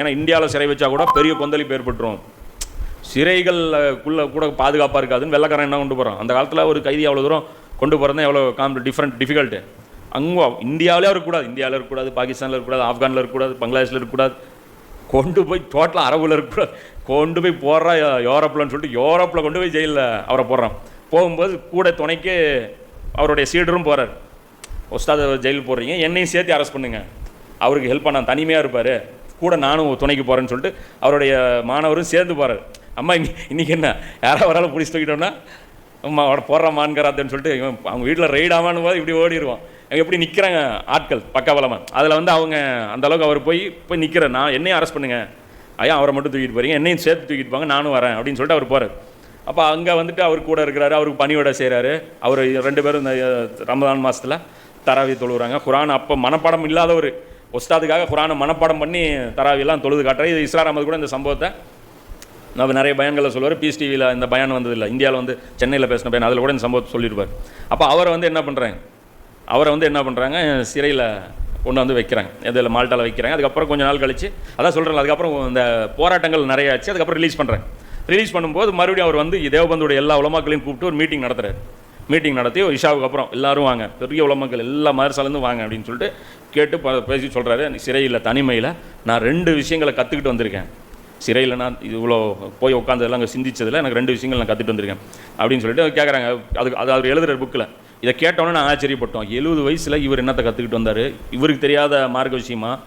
ஏன்னா இந்தியாவில் சிறை வச்சா கூட பெரிய கொந்தளிப்பு ஏற்பட்டுரும். சிறைகளுக்குள்ள கூட பாதுகாப்பாக இருக்காதுன்னு வெள்ளக்காரன் என்ன கொண்டு போகிறான் அந்த காலத்தில் ஒரு கைதி அவ்வளோ தூரம் கொண்டு போகிறது எவ்வளோ காம் டிஃப்ரெண்ட் டிஃபிகல்ட்டு அங்கே இந்தியாவிலே இருக்கக்கூடாது. இந்தியாவில் இருக்கக்கூடாது பாகிஸ்தானில் இருக்கக்கூடாது ஆப்கானில் இருக்கக்கூடாது பங்களாதேஷில் இருக்கக்கூடாது. கொண்டு போய் டோட்டலாக அரபுல இருக்கக்கூடாது. கொண்டு போய் போடுறா யூரோப்பில்னு சொல்லிட்டு யூரோப்பில் கொண்டு போய் ஜெயிலில் அவரை போடுறான். போகும்போது கூட துணைக்கு அவருடைய சீடரும் போகிறார் ஒஸ்தாத ஜெயிலுக்கு போடுறீங்க என்னையும் சேர்த்து அரெஸ்ட் பண்ணுங்க. அவருக்கு ஹெல்ப் பண்ணால் தனிமையாக இருப்பார். கூட நானும் துணைக்கு போகிறேன்னு சொல்லிட்டு அவருடைய மாணவரும் சேர்ந்து போகிறார் அம்மா இன்றைக்கி என்ன? யாராவது ஒரு ஆள் பிடிச்சி தூக்கிட்டோம்னா அம்மா அவட போடுற மான்கராத்தன்னு சொல்லிட்டு இவன் அவங்க வீட்டில் ரைடாமான்னு போது இப்படி ஓடிடுவான் அங்கே எப்படி நிற்கிறாங்க ஆட்கள் பக்கபலமாக அதில் வந்து அவங்க அந்தளவுக்கு அவர் போய் போய் நிற்கிற நான் என்னையும் அரெஸ்ட் பண்ணுங்கள் ஐயா அவரை மட்டும் தூக்கிட்டு போகிறீங்க என்னையும் சேர்த்து தூக்கிட்டு போங்க நானும் வரேன் அப்படின்னு சொல்லிட்டு அவர் போகிறார் அப்போ அங்கே வந்துட்டு அவர் கூட இருக்கிறாரு அவருக்கு பணியோட செய்கிறாரு அவர் ரெண்டு பேரும் இந்த ரமதான் மாதத்தில் தராவி தொழுகிறாங்க குரான் அப்போ மனப்பாடம் இல்லாத ஒரு ஒஸ்தாதுக்காக குரானை மனப்பாடம் பண்ணி தராவியெல்லாம் தொழுது காட்டுறேன் இது இஸ்லாம் அஹமது கூட இந்த சம்பவத்தை நம்ம நிறைய பயன்களை சொல்லுவார். பீஸ் டிவியில் இந்த பயன் வந்ததில்லை. இந்தியாவில் வந்து சென்னையில் பேசின பயன் அதில் கூட இந்த சம்பவத்தை சொல்லியிருப்பார் அப்போ அவரை வந்து என்ன பண்ணுறாங்க அவரை வந்து என்ன பண்ணுறாங்க சிறையில் கொண்டு வந்து வைக்கிறாங்க. இதில் மால்ட்டாவில் வைக்கிறாங்க. அதுக்கப்புறம் கொஞ்சம் நாள் கழிச்சு அதான் சொல்கிறேன் அதுக்கப்புறம் இந்த போராட்டங்கள் நிறைய ஆச்சு. அதுக்கப்புறம் ரிலீஸ் பண்ணுறாங்க ரிலீஸ் பண்ணும்போது மறுபடியும் அவர் வந்து தேவபந்துடைய எல்லா உலமாக்களையும் கூப்பிட்டு ஒரு மீட்டிங் நடத்துகிறார் மீட்டிங் நடத்தி ஒரு இஷாவுக்கு அப்புறம் எல்லாரும் வாங்க. பெரிய உலமக்கள் எல்லா மதரசாலேருந்து வாங்க அப்படின்னு சொல்லிட்டு கேட்டு ப- பேசி சொல்கிறாரு சிறையில் தனிமையில் நான் ரெண்டு விஷயங்களை கற்றுக்கிட்டு வந்திருக்கேன். சிறையில் நான் இவ்வளோ போய் உட்காந்ததெல்லாம் அங்கே சிந்திச்சதில் எனக்கு ரெண்டு விஷயங்கள் நான் கற்றுட்டு வந்திருக்கேன். அப்படின்னு சொல்லிட்டு கேட்குறாங்க அதுக்கு அது அவர் எழுதுகிற புக்கில் இதை கேட்டோன்னே நான் ஆச்சரியப்பட்டோம். எழுபது வயசில் இவர் என்னத்தை கற்றுக்கிட்டு வந்தார்? இவருக்கு தெரியாத மார்க்க விஷயமா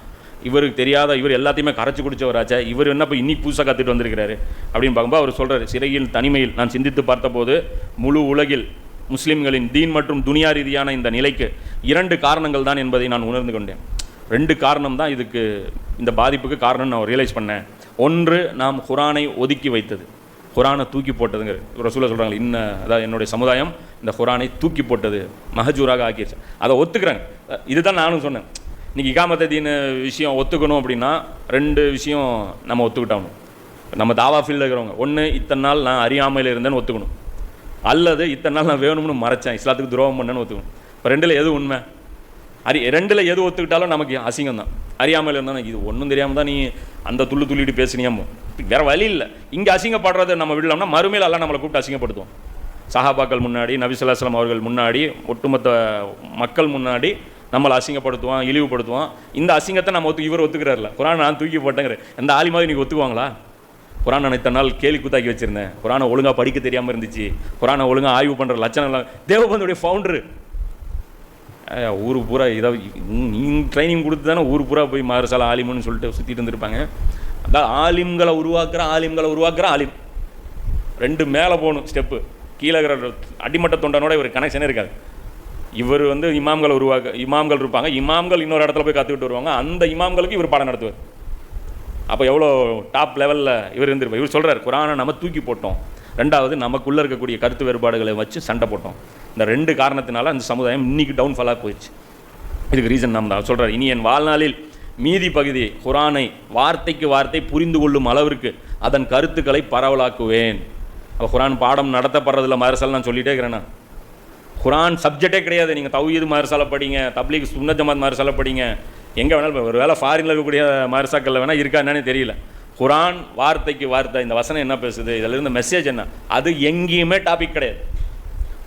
இவருக்கு தெரியாத இவர் எல்லாத்தையுமே கரைச்சி குடிச்சவராச்சா. இவர் என்ன இப்போ இன்னி புதுசாக கற்றுட்டு வந்திருக்கிறாரு? அப்படின்னு பார்க்கும்போது அவர் சொல்கிறார் சிறையில் தனிமையில். நான் சிந்தித்து பார்த்தபோது முழு உலகில் முஸ்லீம்களின் தீன் மற்றும் துனியா ரீதியான இந்த நிலைக்கு இரண்டு காரணங்கள் தான் என்பதை நான் உணர்ந்து கொண்டேன். ரெண்டு காரணம் தான் இதுக்கு இந்த பாதிப்புக்கு காரணம் நான் ரியலைஸ் பண்ணேன். ஒன்று நாம் குரானை ஒதுக்கி வைத்தது. குரானை தூக்கி போட்டதுங்க ரசூலா சொல்கிறாங்க இன்ன அதாவது என்னுடைய சமுதாயம் இந்த குரானை தூக்கி போட்டது மகஜூராக ஆக்கிடுச்சு அதை ஒத்துக்கிறாங்க இதுதான் நானும் சொன்னேன். இன்றைக்கி இகாமத்த தீன விஷயம் ஒத்துக்கணும் அப்படின்னா ரெண்டு விஷயம் நம்ம ஒத்துக்கிட்டாகணும் நம்ம தாவா ஃபீல்டில் இருக்கிறவங்க ஒன்று இத்தனை நாள் நான் அறியாமையில் இருந்தேன்னு ஒத்துக்கணும். அல்லது இத்தனை நாள் நான் வேணும்னு மறைச்சேன். இஸ்லாத்துக்கு துரோகம் பண்ணேன்னு ஒத்துக்கணும். இப்போ ரெண்டில் எது உண்மை? அறி ரெண்டில் எது ஒத்துக்கிட்டாலும் நமக்கு அசிங்கம் தான் அறியாமல் இருந்தால் இது ஒன்றும் தெரியாமல் தான் நீ அந்த துள்ளு துள்ளிட்டு பேசினியாமோ வேறு வழி இல்லை. இங்கே அசிங்கப்படுறதை நம்ம விடலாம்னா மறுமையில் எல்லாம் நம்மளை கூப்பிட்டு அசிங்கப்படுத்துவோம் சஹாபாக்கள் முன்னாடி நபிசுல்லாஸ்லாம் அவர்கள் முன்னாடி ஒட்டுமொத்த மக்கள் முன்னாடி நம்மளை அசிங்கப்படுத்துவான் இழிவுபடுத்துவான். இந்த அசிங்கத்தை நம்ம ஒத்து இவர் ஒத்துக்கிறார்ல. குரான் நான் தூக்கி போட்டேங்கிற எந்த ஆலி மாதிரி நீங்கள் ஒத்துக்குவாங்களா? குரான் அனைத்த நாள் கேலி கூத்தாக்கி வச்சுருந்தேன். குரானை ஒழுங்காக படிக்க தெரியாமல் இருந்துச்சு. குரானை ஒழுங்காக ஆய்வு பண்ணுற லட்சணம் தேவபந்துடைய ஃபவுண்டரு ஊர் பூரா இதை நீ ட்ரைனிங் கொடுத்து தானே ஊர் பூரா போய் மாரசால ஆலிம்னு சொல்லிட்டு சுற்றிட்டு இருந்திருப்பாங்க. அதான் ஆலிம்களை உருவாக்குற ஆலிம்களை உருவாக்குற ஆலிம். ரெண்டு மேலே போகணும் ஸ்டெப்பு கீழே இருக்கிற அடிமட்ட தொண்டனோட இவர் கனெக்ஷனே இருக்காது. இவர் வந்து இமாம்களை உருவாக்க இமாம்கள் இருப்பாங்க. இமாம்கள் இன்னொரு இடத்துல போய் கற்றுக்கிட்டு வருவாங்க. அந்த இமாம்களுக்கு இவர் பாடம் நடத்துவார். அப்போ எவ்வளோ டாப் லெவலில் இவர் இருந்திருப்பார்? இவர் சொல்கிறார் குரானை நம்ம தூக்கி போட்டோம். ரெண்டாவது நமக்குள்ளே இருக்கக்கூடிய கருத்து வேறுபாடுகளை வச்சு சண்டை போட்டோம். இந்த ரெண்டு காரணத்தினால அந்த சமுதாயம் இன்னைக்கு டவுன்ஃபாலாக போயிடுச்சு. இதுக்கு ரீசன் நம்ம தான் சொல்கிறார் இனி என் வாழ்நாளில் மீதி பகுதி குரானை வார்த்தைக்கு வார்த்தை புரிந்து கொள்ளும் அளவிற்கு அதன் கருத்துக்களை பரவலாக்குவேன். அப்போ குரான் பாடம் நடத்தப்படுறதில்ல மதரசால் நான் சொல்லிட்டே இருக்கிறேன் நான். குரான் சப்ஜெக்டே கிடையாது. நீங்கள் தௌஹீது மதரசால படிங்க தப்லீக் சுன்னஜமாத் மதரசால படிங்க. எங்கே வேணாலும் ஒரு வேளை ஃபாரினில் இருக்கக்கூடிய மதரசாக்களில் வேணால் இருக்கா என்னன்னு தெரியல. குரான் வார்த்தைக்கு வார்த்தை இந்த வசனம் என்ன பேசுது இதில் இருந்த மெசேஜ் என்ன? அது எங்கேயுமே டாபிக் கிடையாது.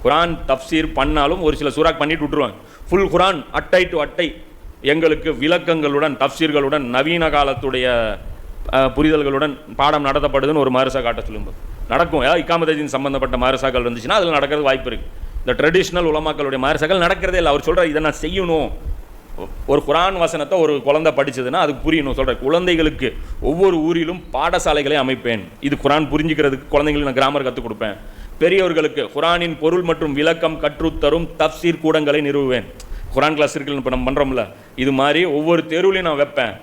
குரான் தப்சீர் பண்ணாலும் ஒரு சில சூறாக் பண்ணிட்டு விட்டுருவாங்க. ஃபுல் குரான் அட்டை டு அட்டை எங்களுக்கு விளக்கங்களுடன் தப்சீர்களுடன் நவீன காலத்துடைய புரிதல்களுடன் பாடம் நடத்தப்படுதுன்னு ஒரு மதரசா காட்ட சொல்லும்போது. நடக்கும். ஏதாவது இக்காமதத்தின் சம்மந்தப்பட்ட மதரசாக்கள் இருந்துச்சுன்னா அதில் நடக்கிறது வாய்ப்பு இருக்குது இந்த ட்ரெடிஷ்னல் உலமாக்களுடைய மதரசாக்கள் நடக்கிறதே இல்லை. அவர் சொல்கிறார் இதை நான் செய்யணும். ஒரு குரான் வசனத்தை ஒரு குழந்தை படித்ததுன்னா அதுக்கு புரியணும் சொல்கிறேன் குழந்தைகளுக்கு ஒவ்வொரு ஊரிலும் பாடசாலைகளை அமைப்பேன். இது குரான் புரிஞ்சுக்கிறதுக்கு குழந்தைங்களுக்கு நான் கிராமர் கற்றுக் கொடுப்பேன். பெரியவர்களுக்கு குரானின் பொருள் மற்றும் விளக்கம் கற்றுத்தரும் தப்சீர் கூடங்களை நிறுவுவேன். குரான் கிளாஸ் இருக்குன்னு இப்போ நம்ம பண்ணுறோம்ல இது மாதிரி ஒவ்வொரு தெருவிலையும் நான் வைப்பேன்.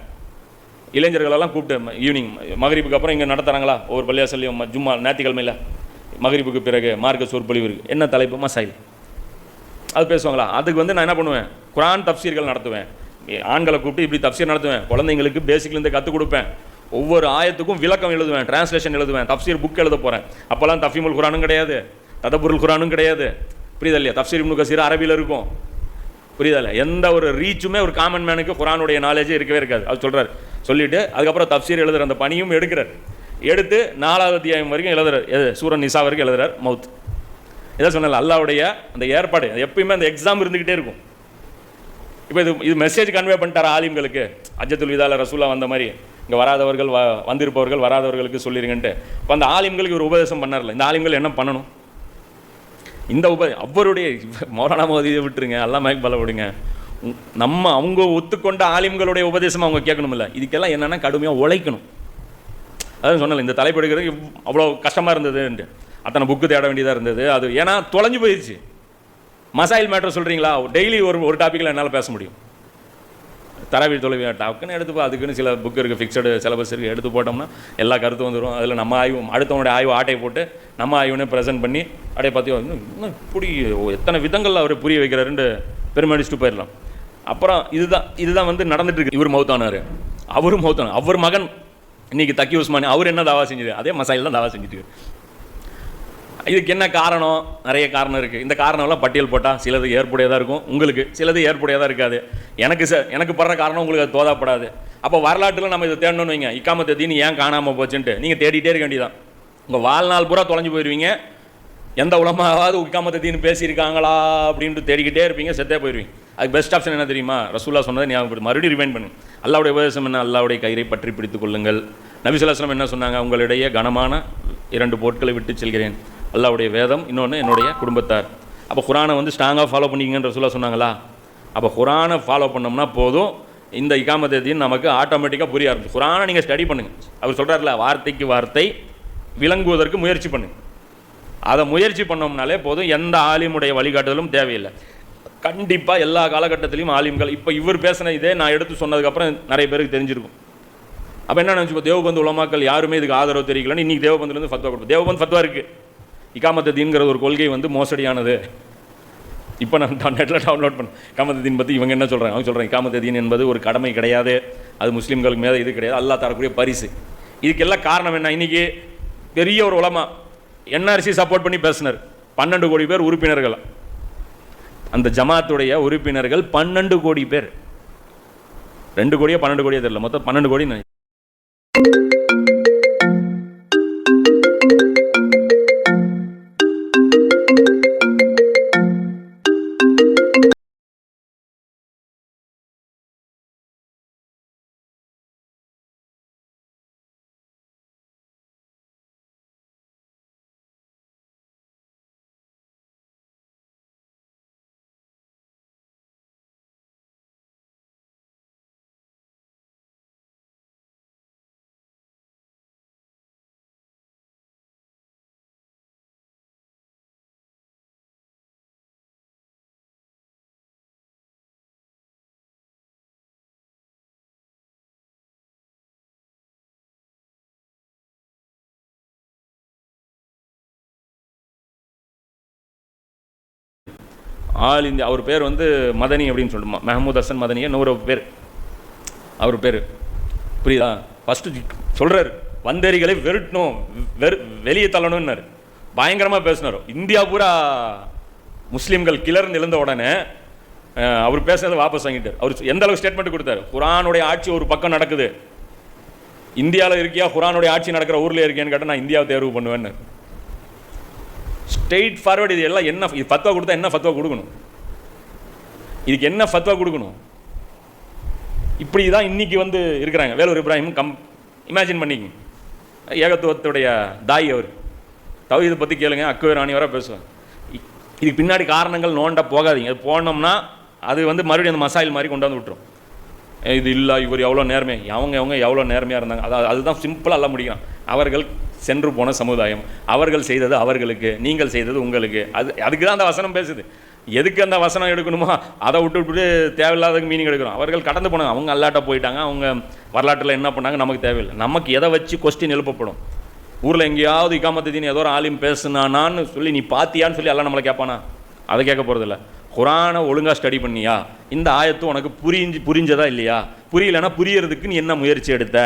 இளைஞர்களெல்லாம் கூப்பிட்டு ஈவினிங் மகரிப்புக்கு அப்புறம் இங்கே நடத்துகிறாங்களா ஒவ்வொரு பள்ளியாசல்லையும் ஜும்மா ஞாயிற்றுக்கிழமையில். மகரிப்புக்கு பிறகு மார்க்க சொற்பொழிவு இருக்குது என்ன தலைப்பு? மசாயில். அது பேசுவாங்களா? அதுக்கு வந்து நான் என்ன பண்ணுவேன்? குரான் தப்சீர்கள் நடத்துவேன். ஆண்களை கூப்பிட்டு இப்படி தப்சீர் நடத்துவேன். குழந்தைங்களுக்கு பேசிக்லேருந்து கற்றுக் கொடுப்பேன். ஒவ்வொரு ஆயத்துக்கும் விளக்கம் எழுதுவேன் டிரான்ஸ்லேஷன் எழுதுவேன் தப்சீர் புக் எழுத போகிறேன் அப்போல்லாம் தஃபீமுல் குரானும் கிடையாது ததபுருல் குரானும் கிடையாது. புரியுதா இல்லையா? தப்சீர் இப்னு கசீர் அரபியில் இருக்கும். புரியுதல்ல எந்த ஒரு ரீச்சுமே ஒரு காமன் மேனுக்கு குரானுடைய நாலேஜே இருக்கவே இருக்காது. அது சொல்கிறார் சொல்லிவிட்டு அதுக்கப்புறம் தப்சீர் எழுதுகிற அந்த பணியும் எடுக்கிறார். எடுத்து நாலாவது அத்தியாயம் வரைக்கும் எழுதுறார். எது? சூரன் நிசா வரைக்கும் எழுதுறார். மவுத். எதாவது சொன்னல அல்லாவுடைய அந்த ஏற்பாடு அது எப்பயுமே அந்த எக்ஸாம் இருந்துக்கிட்டே இருக்கும். இப்போ இது இது மெசேஜ் கன்வே பண்ணிட்டார் ஆலிம்களுக்கு? அஜத்துல் விதால ரசூலா வந்த மாதிரி இங்கே வராதவர்கள் வ வந்திருப்பவர்கள் வராதவர்களுக்கு சொல்லிருங்கன்ட்டு. இப்போ அந்த ஆலிம்களுக்கு ஒரு உபதேசம் பண்ணார்ல இந்த ஆலிம்கள் என்ன பண்ணணும்? இந்த உப அவருடைய மௌலானா மோதியை விட்டுருங்க எல்லாம் மயக் பல விடுங்க நம்ம அவங்க ஒத்துக்கொண்ட ஆலிம்களுடைய உபதேசம் அவங்க கேட்கணும்ல இதுக்கெல்லாம் என்னென்னா கடுமையாக உழைக்கணும். அதான் சொன்னல இந்த தலைப்பு எடுக்கிறது அவ்வளோ கஷ்டமாக இருந்ததுன்ட்டு. அத்தனை புக்கு தேட வேண்டியதாக இருந்தது. அது ஏன்னா தொலைஞ்சு போயிடுச்சு மசாயில் மேட்டர் சொல்கிறீங்களா டெய்லி ஒரு ஒரு டாப்பிக்கில் என்னால் பேச முடியும். தரவி தொலைவி டாக்குன்னு எடுத்து அதுக்குன்னு சில புக் இருக்குது ஃபிக்ஸடு சிலபஸ் இருக்குது எடுத்து போட்டோம்னா எல்லா கருத்து வந்துடும் அதில் நம்ம ஆய்வு அடுத்தவனுடைய ஆய்வு ஆட்டை போட்டு நம்ம ஆய்வுன்னு ப்ரெசென்ட் பண்ணி அப்படியே பார்த்து இன்னும் இன்னும் இப்படி எத்தனை விதங்களில் அவர் புரிய வைக்கிறாருன்ட்டு பெருமடிச்சுட்டு போயிடலாம். அப்புறம் இதுதான் இதுதான் வந்து நடந்துட்டு இருக்கு. இவர் மௌத்தானார். அவரும் மௌத்தானார். அவர் மகன் இன்னைக்கு தக்கி உஸ்மானி அவர் என்ன தாவா செஞ்சது? அதே மசாயில் தான் தாவா செஞ்சுட்டு இதுக்கு என்ன காரணம்? நிறைய காரணம் இருக்குது இந்த காரணம்லாம் பட்டியல் போட்டால் சிலது ஏற்புடையதாக இருக்கும். உங்களுக்கு சிலது ஏற்புடையதாக இருக்காது. எனக்கு ச எனக்கு படுற காரணம் உங்களுக்கு அது தோதாப்படாது. அப்போ வரலாற்றில் நம்ம இதை தேடணும்னு வைங்க. இக்காமத்தை தீனி ஏன் காணாமல் போச்சுன்ட்டு. நீங்கள் தேடிட்டே இருக்க வேண்டியதான் உங்கள் வாழ்நாள் பூரா தொலைஞ்சு போயிடுவீங்க எந்த உலமாவது உக்காமத்தை தீனு பேசியிருக்காங்களா அப்படின்ட்டு தேடிக்கிட்டே இருப்பீங்க செத்தே போயிடுவீங்க அதுக்கு பெஸ்ட் ஆப்ஷன் என்ன தெரியுமா? ரசூல்லா சொன்னதை ஞாபகம் மறுபடியும் ரிமைண்ட் பண்ணுங்க. அல்லாவுடைய உபதேசம் என்ன? அல்லாவுடைய கயிறை பற்றி பிடித்துக் கொள்ளுங்கள். நபிசுல்லாஸ்லம் என்ன சொன்னாங்க? உங்களிடையே கனமான இரண்டு பொருட்களை விட்டு செல்கிறேன். அல்லாவுடைய வேதம் இன்னொன்று என்னுடைய குடும்பத்தார். அப்போ குரானை வந்து ஸ்ட்ராங்காக ஃபாலோ பண்ணிக்கிங்கன்ற சொல்ல சொன்னாங்களா? அப்போ குரானை ஃபாலோ பண்ணோம்னா போதும். இந்த இகாமத்தீன் நமக்கு ஆட்டோமேட்டிக்காக புரிய ஆரம்பிச்சு. குரானை நீங்கள் ஸ்டடி பண்ணுங்க. அவர் சொல்கிறார்ல வார்த்தைக்கு வார்த்தை விளங்குவதற்கு முயற்சி பண்ணுங்கள் அதை முயற்சி பண்ணோம்னாலே போதும். எந்த ஆலிமுடைய வழிகாட்டுதலும் தேவையில்லை. கண்டிப்பாக எல்லா காலகட்டத்திலையும் ஆலிம்கள் இப்போ இவர் பேசின இதே நான் எடுத்து சொன்னதுக்கப்புறம் நிறைய பேருக்கு தெரிஞ்சிருக்கும். அப்போ என்ன நினச்சி தேவபந்து உலமாக்கள் யாருமே இதுக்கு ஆதரவு தெரிவிக்கலன்னு இன்றைக்கி தேவபந்துலேருந்து ஃபத்வா கொடுப்போம் தேவபந்த் ஃபத்வா இருக்குது இகாமத்தீன்கிற ஒரு கொள்கை வந்து மோசடியானது. இப்போ நான் நெட்டில் டவுன்லோட் பண்ண காமத்தீன் பற்றி இவங்க என்ன சொல்கிறாங்க அவங்க சொல்கிறாங்க காமத்தீன் என்பது ஒரு கடமை கிடையாது. அது முஸ்லீம்களுக்கு மேலே இது கிடையாது. அல்லா தரக்கூடிய பரிசு. இதுக்கெல்லாம் காரணம் என்ன? இன்றைக்கி பெரிய ஒரு உலமா என்ஆர்சி சப்போர்ட் பண்ணி பேசினார். பன்னெண்டு கோடி பேர் உறுப்பினர்கள். அந்த ஜமாத்துடைய உறுப்பினர்கள் பன்னெண்டு கோடி பேர். ரெண்டு கோடியோ பன்னெண்டு கோடியோ தெரியல. மொத்தம் பன்னெண்டு கோடி ஆல் இந்தியா அவர் பேர் வந்து மதனி அப்படின்னு சொல்லுமா மெஹமூத் ஹசன் மதனியா நூறு பேர். அவர் பேர். புரியுதா? ஃபஸ்ட்டு சொல்கிறார் வந்தேரிகளை வெறுட்டணும் வெறு வெளியே தள்ளணும்னாரு. பயங்கரமாக பேசினார். இந்தியா பூரா முஸ்லீம்கள் கிளர்ந்து எழுந்த உடனே அவர் பேசுனதை வாபஸ் வாங்கிட்டார். அவர் எந்த அளவுக்கு ஸ்டேட்மெண்ட் கொடுத்தாரு? குரானுடைய ஆட்சி ஒரு பக்கம் நடக்குது. இந்தியாவில் இருக்கியா? குரானுடைய ஆட்சி நடக்கிற ஊரில் இருக்கேன்னு கேட்டால் நான் இந்தியாவை தேர்வு பண்ணுவேன்னு ஸ்ட்ரெயிட் ஃபார்வர்டு இது எல்லாம் என்ன இது ஃபத்வா கொடுத்தா என்ன ஃபத்வா கொடுக்கணும்? இதுக்கு என்ன ஃபத்வா கொடுக்கணும்? இப்படி தான் இன்னைக்கு வந்து இருக்கிறாங்க. வேலூர் இப்ராஹிம் கம் இமேஜின் பண்ணிக்கங்க. ஏகத்துவத்துடைய தாய் அவர். தவிதை பற்றி கேளுங்க அக்குவே ராணி வர பேசுவாங்க இதுக்கு பின்னாடி காரணங்கள் நோண்ட போகாதீங்க. அது போனோம்னா அது வந்து மறுபடியும் அந்த மசாயில் மாதிரி கொண்டு வந்து விட்டுரும். இது இல்லை இவர் எவ்வளோ நேர்மை அவங்க அவங்க எவ்வளோ நேர்மையாக இருந்தாங்க. அதாவது அதுதான் சிம்பிளாக எல்லாம் முடியும் அவர்கள் சென்று போன சமுதாயம். அவர்கள் செய்தது அவர்களுக்கு நீங்கள் செய்தது உங்களுக்கு. அது அதுக்கு தான் அந்த வசனம் பேசுது. எதுக்கு அந்த வசனம் எடுக்கணுமோ அதை விட்டு விட்டு தேவையில்லாத மீனிங் எடுக்கிறோம் அவர்கள் கடந்து போனாங்க. அவங்க அல்லாட்ட போயிட்டாங்க. அவங்க வரலாற்றில் என்ன பண்ணாங்க? நமக்கு தேவையில்லை. நமக்கு எதை வச்சு கொஸ்டின் எழுப்பப்படும்? ஊரில் எங்கேயாவது இக்காமத்தின் ஏதோ ஒரு ஆலிம் பேசுனானான்னு சொல்லி நீ பாத்தியான்னு சொல்லி எல்லாம் நம்மளை கேட்பானா? அதை கேட்க போகிறதில்ல குரானை ஒழுங்காக ஸ்டடி பண்ணியா? இந்த ஆயத்து உனக்கு புரிஞ்சு புரிஞ்சதா இல்லையா? புரியலன்னா புரியறதுக்கு நீ என்ன முயற்சி எடுத்த?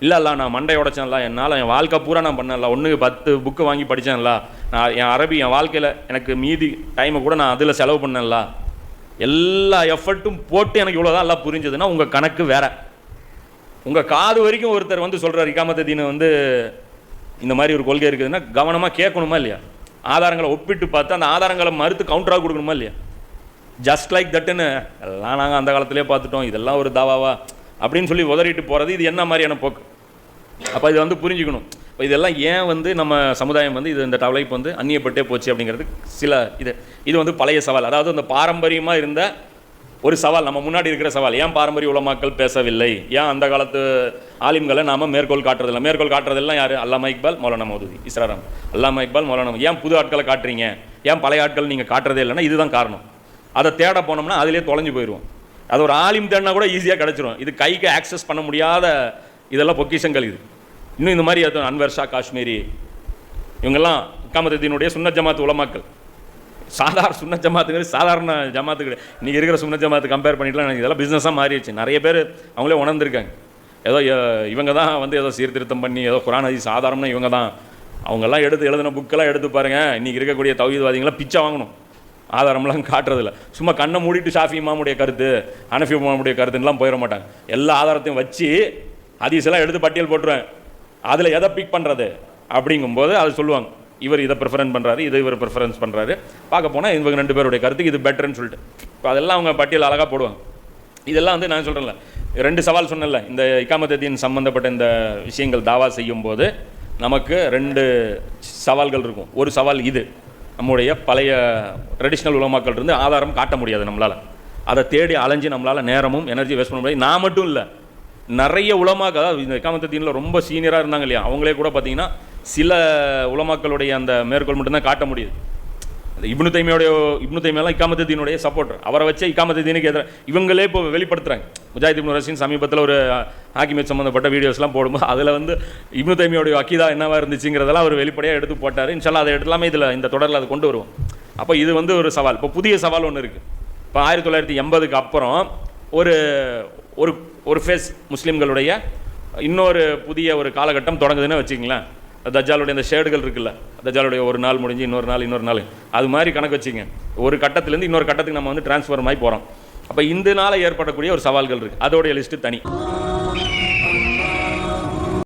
இல்லைல்ல நான் மண்டை உடைச்சேன்ல. என்னால் என் வாழ்க்கை பூரா நான் பண்ணல ஒன்று பத்து புக்கு வாங்கி படித்தேன்ல நான் என் அரபி என் வாழ்க்கையில் எனக்கு மீதி டைமை கூட நான் அதில் செலவு பண்ணேன்ல. எல்லா எஃபர்ட்டும் போட்டு எனக்கு இவ்வளோதான் எல்லாம் புரிஞ்சதுன்னா உங்கள் கணக்கு வேற. உங்கள் காது வரைக்கும் ஒருத்தர் வந்து சொல்கிறார் இக்காமத்தீனை வந்து இந்த மாதிரி ஒரு கொள்கை இருக்குதுன்னா கவனமாக கேட்கணுமா இல்லையா? ஆதாரங்களை ஒப்பிட்டு பார்த்து அந்த ஆதாரங்களை மறுத்து கவுண்டராக கொடுக்கணுமா இல்லையா? ஜஸ்ட் லைக் தட்டுன்னு எல்லாம் நாங்கள் அந்த காலத்திலே பார்த்துட்டோம். இதெல்லாம் ஒரு தாவாவா? அப்படின்னு சொல்லி உதறிட்டு போகிறது இது என்ன மாதிரியான போக்கு? அப்போ இது வந்து புரிஞ்சுக்கணும். இப்போ இதெல்லாம் ஏன் வந்து நம்ம சமுதாயம் வந்து இது இந்த தலைப்பு வந்து அந்நியப்பட்டே போச்சு அப்படிங்கிறது சில இது இது வந்து பழைய சவால். அதாவது அந்த பாரம்பரியமாக இருந்த ஒரு சவால் நம்ம முன்னாடி இருக்கிற சவால். ஏன் பாரம்பரிய உலமாக்கள் பேசவில்லை? ஏன் அந்த காலத்து ஆலிம்களை நாம் மேற்கோள் காட்டுறதில்லை? மேற்கோள் காட்டுறதெல்லாம் யார்? அல்லாமா இக்பால் மௌலானா மௌதுதி இஸ்ராராம் அல்லாமா இக்பால் மௌலானா ஏன் புது ஆட்களை காட்டுறீங்க? ஏன் பழைய ஆட்கள் நீங்கள் காட்டுறதே இல்லைன்னா இதுதான் காரணம். அதை தேட போனோம்னா அதிலே தொலைஞ்சு போயிடுவோம் அது ஒரு ஆலிம் தேடினா கூட ஈஸியாக கிடச்சிரும். இது கைக்கு ஆக்சஸ் பண்ண முடியாத இதெல்லாம் பொக்கிஷங்கள் இது. இன்னும் இந்த மாதிரி அது அன்வர் ஷா காஷ்மீரி இவங்கெல்லாம் இக்காமத்தினுடைய சுன்ன ஜமாத் உலமாக்கள். சாதாரண சுன்ன ஜமாத்துங்கிறது சாதாரண ஜமாத்து கிடையாது. இன்றைக்கி இருக்கிற சுன்ன ஜமாத்து கம்பேர் பண்ணிட்டுலாம் எனக்கு இதெல்லாம் பிஸ்னஸாக மாறிடுச்சு. நிறைய பேர் அவங்களே உணர்ந்துருக்காங்க. ஏதோ இவங்க தான் வந்து ஏதோ சீர்திருத்தம் பண்ணி ஏதோ குரான் அதி சாதாரண இவங்க தான். அவங்கெல்லாம் எடுத்து எழுதின புக்கெல்லாம் எடுத்து பாருங்க. இன்றைக்கி இருக்கக்கூடிய தௌஹீத்வாதிகளாம் பிச்சை வாங்கணும். ஆதாரம்லாம் காட்டுறதில்ல. சும்மா கண்ணை மூடிட்டு ஷாஃபி இமாமுடைய கருத்து அனஃபி இமாமுடைய கருத்துலாம் போயிட மாட்டாங்க. எல்லா ஆதாரத்தையும் வச்சு அதீஸ்லாம் எடுத்து பட்டியல் போட்டுருவேன். அதில் எதை பிக் பண்ணுறது அப்படிங்கும்போது அதை சொல்லுவாங்க. இவர் இதை ப்ரிஃபரன்ஸ் பண்ணுறாரு இதை இவர் ப்ரிஃபரன்ஸ் பண்ணுறாரு பார்க்க போனால் இவங்க ரெண்டு பேருடைய கருத்துக்கு இது பெட்டர்னு சொல்லிட்டு. இப்போ அதெல்லாம் அவங்க பட்டியல் அழகாக போடுவாங்க. இதெல்லாம் வந்து நான் சொல்கிறேன்ல ரெண்டு சவால் சொன்னேன்ல இந்த இக்காமத்தின் சம்மந்தப்பட்ட இந்த விஷயங்கள் தாவா செய்யும்போது நமக்கு ரெண்டு சவால்கள் இருக்கும். ஒரு சவால் இது நம்முடைய பழைய ட்ரெடிஷ்னல் உலமாக்கள் இருந்து ஆதாரம் காட்ட முடியாது நம்மளால். அதை தேடி அலைஞ்சு நம்மளால் நேரமும் எனர்ஜி வேஸ்ட் பண்ண முடியாது. நான் மட்டும் இல்லை நிறைய உலமாக்கள் அதாவது இந்த இக்காமத்தீனில் ரொம்ப சீனியராக இருந்தாங்க இல்லையா? அவங்களே கூட பார்த்தீங்கன்னா சில உலமாக்களுடைய அந்த மேற்கோள் மட்டும்தான் காட்ட முடியுது. இப்னு தைமையோடைய இப்னு தைமையெல்லாம் இக்காமத்தீனுடைய சப்போர்ட்டர் அவரை வச்சே இக்காமத்தீனுக்கு எதிராக இவங்களே இப்போ வெளிப்படுத்துகிறாங்க முஜாஹித் இப்னு ரஷீன் சமீபத்தில் ஒரு ஹாக்கிமேட் சம்மந்தப்பட்ட வீடியோஸ்லாம் போடும்போது அதில் வந்து இப்னு தைமையோடைய அக்கீதா என்னவா இருந்துச்சுங்கிறதெல்லாம் அவர் வெளிப்படையாக எடுத்து போட்டார். இன்ஷால்லா அதை எடுத்துலாமே இதில் இந்த தொடரில் அதை கொண்டு வருவோம். அப்போ இது வந்து ஒரு சவால். இப்போ புதிய சவால் ஒன்று இருக்குது இப்போ ஆயிரத்தி தொள்ளாயிரத்தி எண்பதுக்கு அப்புறம் ஒரு ஒரு ஒரு ஃபேஸ் முஸ்லீம்களுடைய இன்னொரு புதிய ஒரு காலகட்டம் தொடங்குதுன்னு வச்சுங்களேன் தஜாலுடைய அந்த ஷேடுகள் இருக்குல்ல தஜாலுடைய ஒரு நாள் முடிஞ்சு இன்னொரு நாள் இன்னொரு நாள். அது மாதிரி கணக்கு வச்சுங்க. ஒரு கட்டத்துலேருந்து இன்னொரு கட்டத்துக்கு நம்ம வந்து டிரான்ஸ்ஃபார்ம் ஆகி போகிறோம் அப்போ இந்த நாளில் ஏற்படக்கூடிய ஒரு சவால்கள் இருக்குது அதோடைய லிஸ்ட்டு தனி.